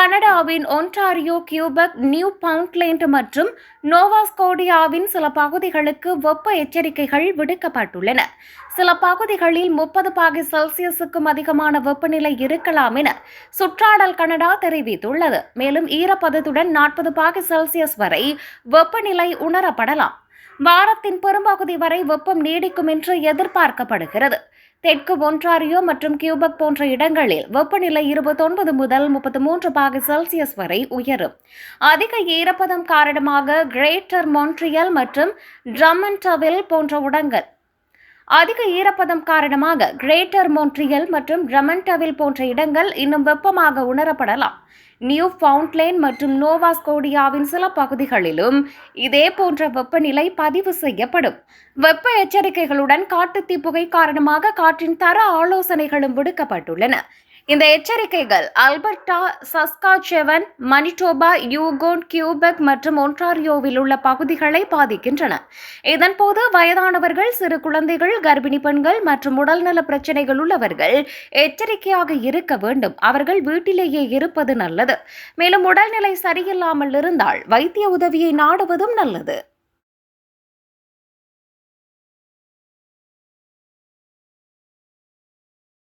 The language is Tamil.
கனடாவின் ஒன்டாரியோ கியூபக் நியூ பவுண்ட்லேண்ட் மற்றும் நோவாஸ்கோடியாவின் சில பகுதிகளுக்கு வெப்ப எச்சரிக்கைகள் விடுக்கப்பட்டுள்ளன. சில பகுதிகளில் முப்பது பாகை செல்சியஸுக்கும் அதிகமான வெப்பநிலை இருக்கலாம் என சுற்றாடல் கனடா தெரிவித்துள்ளது. மேலும் ஈரப்பதத்துடன் நாற்பது பாகை செல்சியஸ் வரை வெப்பநிலை உணரப்படலாம். வாரத்தின் பெரும்பகுதி வரை வெப்பம் நீடிக்கும் என்று எதிர்பார்க்கப்படுகிறது. தெற்கு ஒன்றாரியோ மற்றும் கியூபக் போன்ற இடங்களில் வெப்பநிலை இருபத்தொன்பது முதல் முப்பத்து மூன்று பாகு செல்சியஸ் வரை உயரும். அதிக ஈரப்பதம் காரணமாக கிரேட்டர் மொன்ட்ரியல் மற்றும் ட்ரமன்டவில் போன்ற உடங்கள் அதிக ஈரப்பதம் காரணமாக கிரேட்டர் மோன்ட்ரியல் மற்றும் ட்ரமண்டவில் போன்ற இடங்கள் இன்னும் வெப்பமாக உணரப்படலாம். நியூ ஃபவுண்ட்லேன் மற்றும் நோவாஸ்கோடியாவின் சில பகுதிகளிலும் இதே போன்ற வெப்பநிலை பதிவு செய்யப்படும். வெப்ப எச்சரிக்கைகளுடன் காட்டுத்தீ புகை காரணமாக காற்றின் தர ஆலோசனைகளும் விடுக்கப்பட்டுள்ளன. இந்த எச்சரிக்கைகள் Alberta Saskatchewan Manitoba Yukon Quebec மற்றும் ஒன்டாரியோவில் உள்ள பகுதிகளை பாதிக்கின்றன. இதன்போது வயதானவர்கள் சிறு குழந்தைகள் கர்ப்பிணி பெண்கள் மற்றும் உடல்நல பிரச்சனைகள் உள்ளவர்கள் எச்சரிக்கையாக இருக்க வேண்டும். அவர்கள் வீட்டிலேயே இருப்பது நல்லது. மேலும் உடல்நிலை சரியில்லாமல் இருந்தால் வைத்திய உதவியை நாடுவதும் நல்லது.